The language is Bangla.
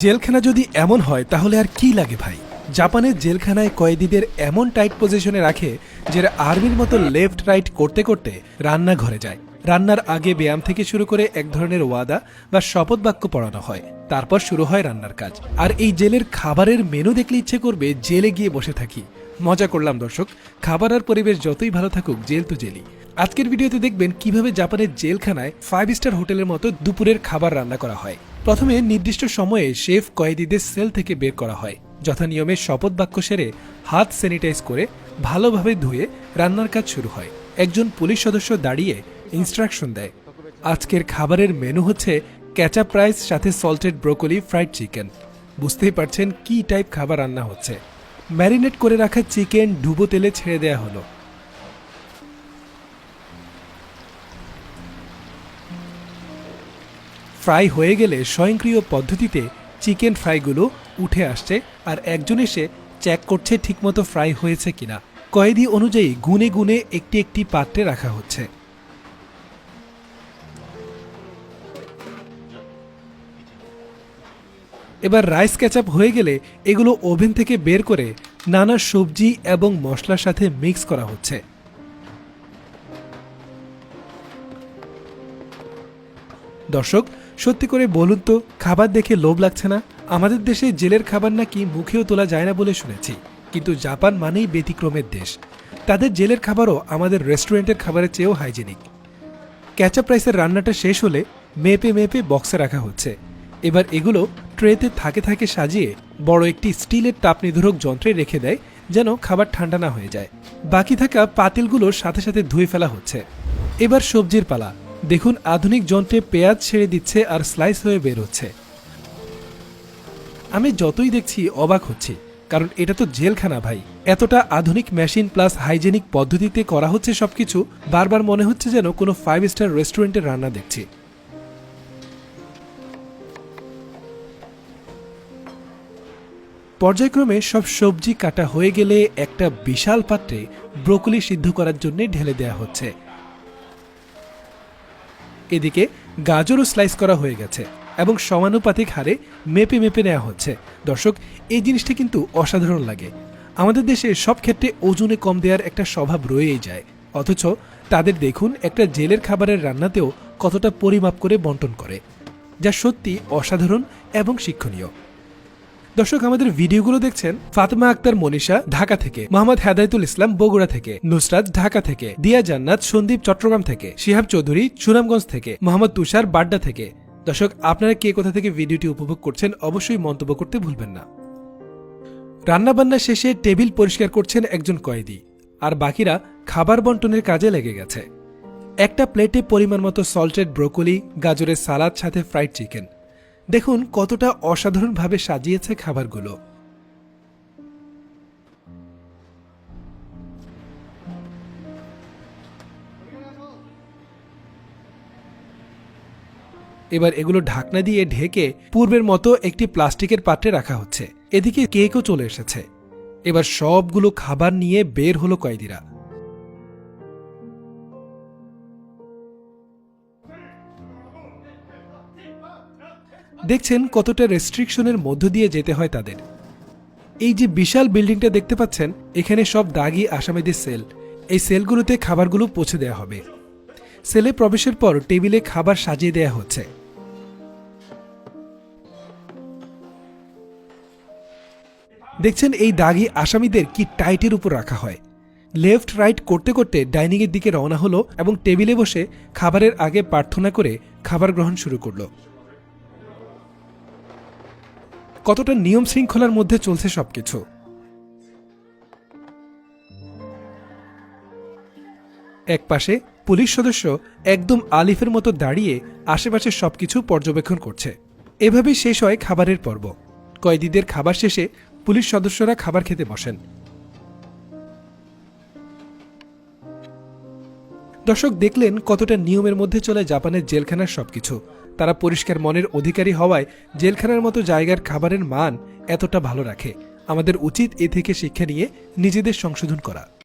জেলখানা যদি এমন হয়, তাহলে আর কি লাগে ভাই? জাপানের জেলখানায় কয়েদিদের এমন টাইট পজিশনে রাখে যে আর্মির মতো লেফট রাইট করতে করতে রান্নাঘরে যায়। রান্নার আগে ব্যায়াম থেকে শুরু করে এক ধরনের ওয়াদা বা শপথ বাক্য পড়ানো হয়। তারপর শুরু হয় রান্নার কাজ। আর এই জেলের খাবারের মেনু দেখলে ইচ্ছে করবে জেলে গিয়ে বসে থাকি। মজা করলাম, দর্শক। খাবার আর পরিবেশ যতই ভালো থাকুক, জেল তো জেলি আজকের ভিডিওতে দেখবেন কীভাবে জাপানের জেলখানায় ফাইভ স্টার হোটেলের মতো দুপুরের খাবার রান্না করা হয়। প্রথমে নির্দিষ্ট সময়ে শেফ কয়েদিদের সেল থেকে বের করা হয়। যথানিয়মে শপথ বাক্য সেরে হাত স্যানিটাইজ করে ভালোভাবে ধুয়ে রান্নার কাজ শুরু হয়। একজন পুলিশ সদস্য দাঁড়িয়ে ইনস্ট্রাকশন দেয়। আজকের খাবারের মেনু হচ্ছে ক্যাচাপ রাইস, সাথে সল্টেড ব্রোকলি, ফ্রাইড চিকেন। বুঝতেই পারছেন কি টাইপ খাবার রান্না হচ্ছে। ম্যারিনেট করে রাখা চিকেন ডুবো তেলে ছেড়ে দেয়া হলো। ফ্রাই হয়ে গেলে স্বয়ংক্রিয় পদ্ধতিতে চিকেন ফ্রাইগুলো উঠে আসছে আর একজন এসে চেক করছে ঠিকমতো ফ্রাই হয়েছে কিনা। কয়েদি অনুযায়ী গুনে গুনে একটি একটি পাত্রে রাখা হচ্ছে। এবার রাইস ক্যাচাপ হয়ে গেলে এগুলো ওভেন থেকে বের করে নানা সবজি এবং মশলার সাথে মিক্স করা হচ্ছে। দর্শক, সত্যি করে বলুন তো, খাবার দেখে লোভ লাগছে না? আমাদের দেশে জেলের খাবার নাকি মুখেও তোলা যায় না বলে শুনেছি, কিন্তু জাপান মানেই ব্যতিক্রমের দেশ। তাদের জেলের খাবারও আমাদের রেস্টুরেন্টের খাবারের চেয়েও হাইজেনিক। ক্যাচাপ রাইসের রান্নাটা শেষ হলে মেপে মেপে বক্সে রাখা হচ্ছে। এবার এগুলো ট্রেতে থাকে থাকে সাজিয়ে বড় একটি স্টিলের তাপ নিধরক যন্ত্রে রেখে দেয় যেন খাবার ঠান্ডা না হয়ে যায়। বাকি থাকা পাতিলগুলোর সাথে সাথে ধুয়ে ফেলা হচ্ছে। এবার সবজির পালা। দেখুন আধুনিক যন্ত্রে পেঁয়াজ ছেড়ে দিচ্ছে আর স্লাইস হয়ে বের হচ্ছে। আমি যতই দেখছি অবাক হচ্ছি, কারণ এটা তো জেলখানা ভাই। এতটা আধুনিক মেশিন প্লাস হাইজেনিক পদ্ধতিতে করা হচ্ছে সবকিছু, বারবার মনে হচ্ছে যেন কোনো ফাইভ স্টার রেস্টুরেন্টের রান্না দেখছি। পর্যায়ক্রমে সব সবজি কাটা হয়ে গেলে একটা বিশাল পাত্রে ব্রোকলি সিদ্ধ করার জন্য ঢেলে দেয়া হচ্ছে। এদিকে গাজরও স্লাইস করা হয়ে গেছে এবং সমানুপাতিক হারে মেপে মেপে নেওয়া হচ্ছে। দর্শক, এই জিনিসটা কিন্তু অসাধারণ লাগে। আমাদের দেশে সব ক্ষেত্রে ওজনে কম দেওয়ার একটা স্বভাব রয়েই যায়। অথচ তাদের দেখুন, একটা জেলের খাবারের রান্নাতেও কতটা পরিমাপ করে বন্টন করে, যা সত্যি অসাধারণ এবং শিক্ষণীয়। দর্শক, আমাদের ভিডিওগুলো দেখছেন ফাতেমা আক্তার মনীষা ঢাকা থেকে, মোহাম্মদ হেদায়তুল ইসলাম বগুড়া থেকে, নুসরাত ঢাকা থেকে, দিয়া জান্নাত সন্দীপ চট্টগ্রাম থেকে, শিহাব চৌধুরী সুনামগঞ্জ থেকে, মোহাম্মদ তুষার বাড্ডা থেকে। দর্শক, আপনারা কে কোথা থেকে ভিডিওটি উপভোগ করছেন অবশ্যই মন্তব্য করতে ভুলবেন না। রান্নাবান্না শেষে টেবিল পরিষ্কার করছেন একজন কয়েদি, আর বাকিরা খাবার বন্টনের কাজে লেগে গেছে। একটা প্লেটে পরিমাণ মতো সল্টেড ব্রোকলি, গাজরের সালাদ, সাথে ফ্রাইড চিকেন। দেখুন, কতটা অসাধারণভাবে সাজিয়েছে খাবারগুলো। এবার এগুলো ঢাকনা দিয়ে ঢেকে পূর্বের মতো একটি প্লাস্টিকের পাত্রে রাখা হচ্ছে। এদিকে কেকও চলে এসেছে। এবার সবগুলো খাবার নিয়ে বের হলো কয়েদিরা। দেখছেন কতটা রেস্ট্রিকশনের মধ্য দিয়ে যেতে হয় তাদের। এই যে বিশাল বিল্ডিংটা দেখতে পাচ্ছেন, এখানে সব দাগি আসামিদের সেল। এই সেলগুলোতে খাবারগুলো পৌঁছে দেওয়া হবে। সেলে প্রবেশের পর টেবিলে খাবার সাজিয়ে দেওয়া হচ্ছে। দেখছেন এই দাগি আসামিদের কি টাইটের উপর রাখা হয়। লেফট রাইট করতে করতে ডাইনিংয়ের দিকে রওনা হলো এবং টেবিলে বসে খাবারের আগে প্রার্থনা করে খাবার গ্রহণ শুরু করল। কতটা নিয়ম শৃঙ্খলার মধ্যে চলছে সবকিছু। এক পাশে পুলিশ সদস্য একদম আলিফের মতো দাঁড়িয়ে আশেপাশে সবকিছু পর্যবেক্ষণ করছে। এভাবেই শেষ হয় খাবারের পর্ব। কয়েদিদের খাবার শেষে পুলিশ সদস্যরা খাবার খেতে বসেন। দর্শক দেখলেন কতটা নিয়মের মধ্যে চলে জাপানের জেলখানার সবকিছু। তারা পরিষ্কার মনের অধিকারী হওয়ায় জেলখানার মতো জায়গার খাবারের মান এতটা ভালো রাখে। আমাদের উচিত এ থেকে শিক্ষা নিয়ে নিজেদের সংশোধন করা।